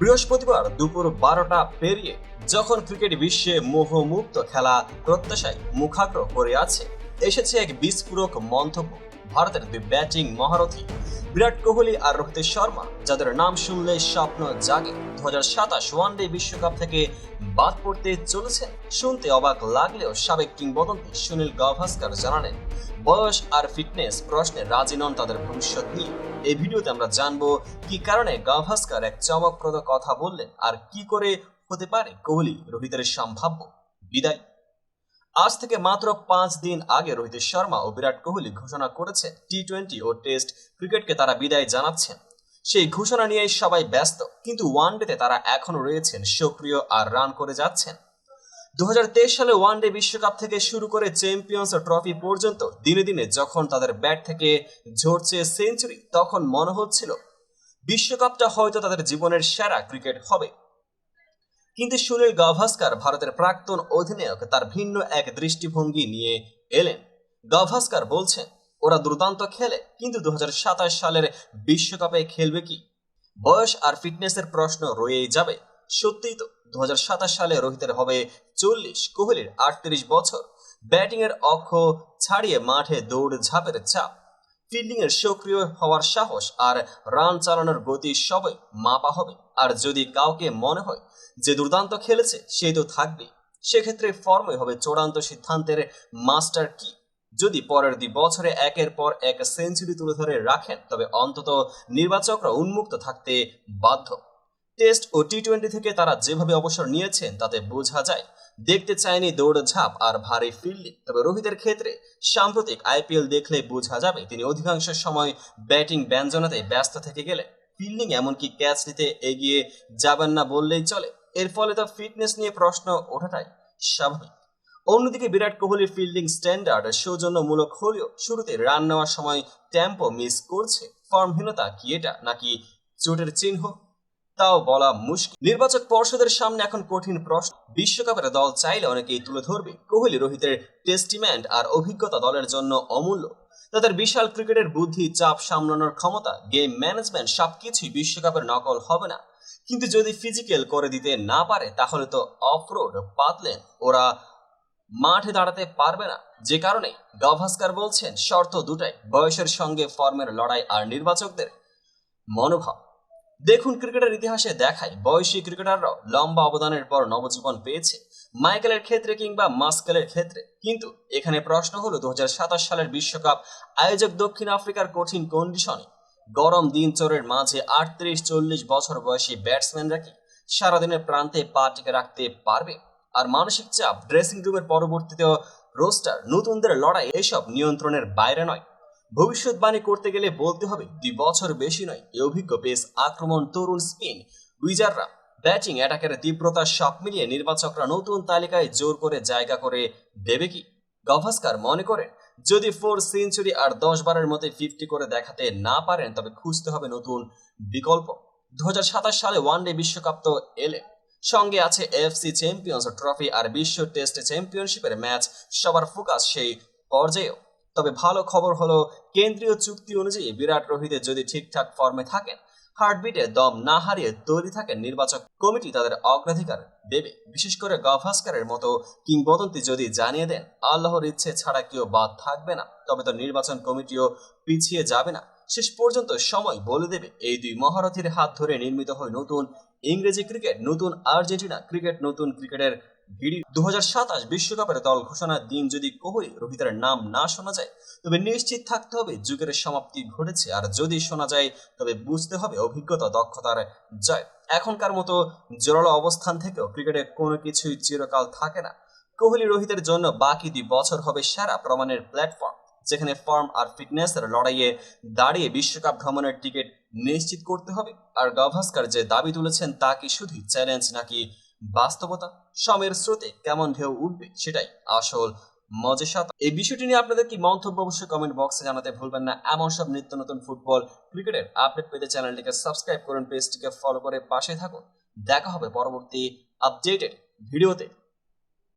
বৃহস্পতিবার দুপুর বারোটা পেরিয়ে যখন ক্রিকেট বিশ্বে মোহমুক্ত খেলা প্রত্যাশায় মুখাগ্র করে আছে, এসেছে এক বিস্ফোরক মন্তব্য। ভারতের দুই ব্যাটিং মহারথী বিরাট কোহলি আর রোহিত শর্মা, যাদের নাম শুনলে স্বপ্ন জাগে। দু হাজার সাতাশ ওয়ানডে বিশ্বকাপ থেকে বাদ পড়তে চলেছেন। শুনতে অবাক লাগলেও সাবেক কিংবদন্তি সুনীল গাভাস্কার জানালেন, বয়স আর ফিটনেস প্রশ্নে রাজি নন তাদের ভবিষ্যৎ নিয়ে। এই ভিডিওতে আমরা জানব কি কারণে গাভাস্কার এক চমকপ্রদ কথা বললেন আর কি করে হতে পারে কোহলি, রোহিতের সম্ভাব্য বিদায়। আজ থেকে মাত্র পাঁচ দিন আগে রোহিত শর্মা ও বিরাট কোহলি ঘোষণা করেছেন টি টোয়েন্টি ও টেস্ট ক্রিকেটকে তারা বিদায় জানাচ্ছেন। সেই ঘোষণা নিয়েই সবাই ব্যস্ত, কিন্তু ওয়ানডেতে তারা এখনও রয়েছেন, সক্রিয় আর রান করে যাচ্ছেন। দু হাজার তেইশ সালে ওয়ানডে বিশ্বকাপ থেকে শুরু করে চ্যাম্পিয়ন্স ট্রফি পর্যন্ত দিনে দিনে যখন তাদের ব্যাট থেকে ঝরছে সেঞ্চুরি, তখন মনে হচ্ছিল বিশ্বকাপটা হয়তো তাদের জীবনের সেরা ক্রিকেট হবে। কিন্তু সুনীল গাভাস্কার, ভারতের প্রাক্তন অধিনায়ক, তার ভিন্ন এক দৃষ্টিভঙ্গি নিয়ে এলেন। গাভাস্কার বলছেন, ওরা দুর্দান্ত খেলে, কিন্তু দু হাজার সাতাশ সালের বিশ্বকাপে খেলবে কি? বয়স আর ফিটনেসের প্রশ্ন রয়েই যাবে। সত্যিই তো দু হাজার সাতাশ সালে রোহিতের হবে চল্লিশ কোহলির আটত্রিশ বছর। ব্যাটিং এর অক্ষ ছাড়িয়ে মাঠে দৌড় ঝাঁপের চাপ। ফিল্ডিং এর সক্রিয় হওয়ার সাহস আর রান চালানোর গতি সবই মাপা হবে। আর যদি কাউকে মনে হয় যে দুর্দান্ত খেলেছে, সে তো থাকবেই। সেক্ষেত্রে ফর্মই হবে চূড়ান্ত সিদ্ধান্তের মাস্টার কি? যদি পরের দুই বছরে একের পর এক সেঞ্চুরি তুলে ধরে রাখেন, তবে অন্তত নির্বাচকরা উন্মুক্ত থাকতে বাধ্য। টেস্ট ও টি টোয়েন্টি থেকে তারা যেভাবে অবসর নিয়েছেন, তাতে বোঝা যায় দেখতে চায়নি দৌড়ঝাঁপ আর ভারী ফিল্ডিং। তবে রোহিতের ক্ষেত্রে সাম্প্রতিক আইপিএল দেখলে বোঝা যাবে তিনি অধিকাংশ সময় ব্যাটিং ব্যঞ্জনাতে ব্যস্ত থেকে গেলে ফিল্ডিং এমনকি ক্যাচ নিতে এগিয়ে যাবেন না বললেই চলে। এর ফলে তো ফিটনেস নিয়ে প্রশ্ন ওঠাটাই স্বাভাবিক। অন্যদিকে বিরাট কোহলির ফিল্ডিং স্ট্যান্ডার্ড সৌজন্যমূলক হলেও শুরুতে রান নেওয়ার সময় টেম্পো মিস করছে। ফর্মহীনতা কি এটা নাকি চোটের চিহ্ন? তাও বলা মুশকিল। নির্বাচক পর্ষদের সামনে এখন কঠিন প্রশ্ন। বিশ্বকাপের দল চাইলে অনেকেই তুলে ধরবে। কোহলি রোহিতের টেস্টিমেন্ট আর অভিজ্ঞতা দলের জন্য অমূল্য। তাদের বিশাল ক্রিকেটের বুদ্ধি, চাপ সামলানোর ক্ষমতা গেম ম্যানেজমেন্ট সবকিছুই বিশ্বকাপের নকল হবে না। কিন্তু যদি ফিজিক্যাল করে দিতে না পারে, তাহলে তো অফরোড পাতলেন। ওরা মাঠে দাঁড়াতে পারবে না। যে কারণে গাভাস্কার বলছেন, শর্ত দুটাই, বয়সের সঙ্গে ফর্মের লড়াই আর নির্বাচকদের মনোভাব। দেখুন ক্রিকেটের ইতিহাসে দেখায় বয়সী ক্রিকেটাররাও লম্বা অবদানের পর নবজীবন পেয়েছে, মাইকেলের ক্ষেত্রে কিংবা মাস্কেলের ক্ষেত্রে। কিন্তু এখানে প্রশ্ন হলো দুহাজার সাতাশ সালের বিশ্বকাপ আয়োজক দক্ষিণ আফ্রিকার কঠিন কন্ডিশনে গরম দিন চোরের মাঝে আটত্রিশ চল্লিশ বছর বয়সী ব্যাটসম্যানরা কি সারাদিনের প্রান্তে পা টিকে রাখতে পারবে? আর মানসিক চাপ ড্রেসিং রুমের পরবর্তীতেও রোস্টার নতুনদের লড়াই, এসব নিয়ন্ত্রণের বাইরে নয়। ভবিষ্যৎবাণী করতে গেলে বলতে হবে, দুই বছর বেশি নয়। এই অভিজ্ঞ পেস আক্রমণ তরুণ স্পিন উইজাররা ব্যাটিং অ্যাটাকের তীব্রতা সব মিলিয়ে নির্বাচকরা নতুন তালিকায় জোর করে জায়গা করে দেবে কি? গভাস্কার মনে করেন, যদি ফোর সেঞ্চুরি আর দশ বারের মধ্যে ফিফটি করে দেখাতে না পারেন, তবে খুঁজতে হবে নতুন বিকল্প। দু হাজার সাতাশ সালে ওয়ানডে বিশ্বকাপ তো এলে। সঙ্গে আছে এফসি চ্যাম্পিয়ন্স ট্রফি আর বিশ্ব টেস্ট চ্যাম্পিয়নশিপের ম্যাচ, সবার ফোকাস সেই পর্যায়েও। তবে ভালো খবর হলো, কেন্দ্রীয় চুক্তি অনুযায়ী বিরাট রোহিতে যদি ঠিকঠাক ফর্মে থাকেন, হার্টবিটে দম না হারিয়ে তৈরি থাকেন নির্বাচক কমিটি তাদের অগ্রাধিকার দেবে। বিশেষ করে গাভাস্কারের মতো কিংবদন্তি যদি জানিয়ে দেন, আল্লাহর ইচ্ছে ছাড়া কেউ বাদ থাকবে না। তবে তো নির্বাচন কমিটিও পিছিয়ে যাবে না। শেষ পর্যন্ত সময় বলে দেবে, এই দুই মহারথীর হাত ধরে নির্মিত হয় নতুন ইংরেজি ক্রিকেট, নতুন আর্জেন্টিনা ক্রিকেট, নতুন ক্রিকেটের ভিডিও দু বিশ্বকাপের দল ঘোষণার দিন যদি কোহলি রোহিতের নাম না শোনা যায়, তবে নিশ্চিত থাকতে হবে যুগের সমাপ্তি ঘটেছে। আর যদি শোনা যায়, তবে বুঝতে হবে অভিজ্ঞতা, দক্ষতার জয়। এখনকার মতো জোরালো অবস্থান থেকেও ক্রিকেটে কোনো কিছুই চিরকাল থাকে না। কোহলি রোহিতের জন্য বাকি দুই বছর হবে সেরা প্রমাণের প্ল্যাটফর্ম, যেখানে ফর্ম আর ফিটনেসের লড়াইয়ে দাঁড়িয়ে বিশ্বকাপ ভ্রমণের টিকিট নিশ্চিত করতে হবে। আর গাভাস্কার যে দাবি তুলেছেন, তা কি শুধুই চ্যালেঞ্জ নাকি বাস্তবতা সমের স্রোতে কেমন ঢেউ উঠবে সেটাই আসল মজের এই বিষয়টি নিয়ে আপনাদের কি মন্তব্য অবশ্যই কমেন্ট বক্সে জানাতে ভুলবেন না। এমন সব নিত্য নতুন ফুটবল ক্রিকেটের আপডেট পেতে চ্যানেলটিকে সাবস্ক্রাইব করুন পেজটিকে ফলো করে পাশে থাকুন। দেখা হবে পরবর্তী আপডেটেড ভিডিওতে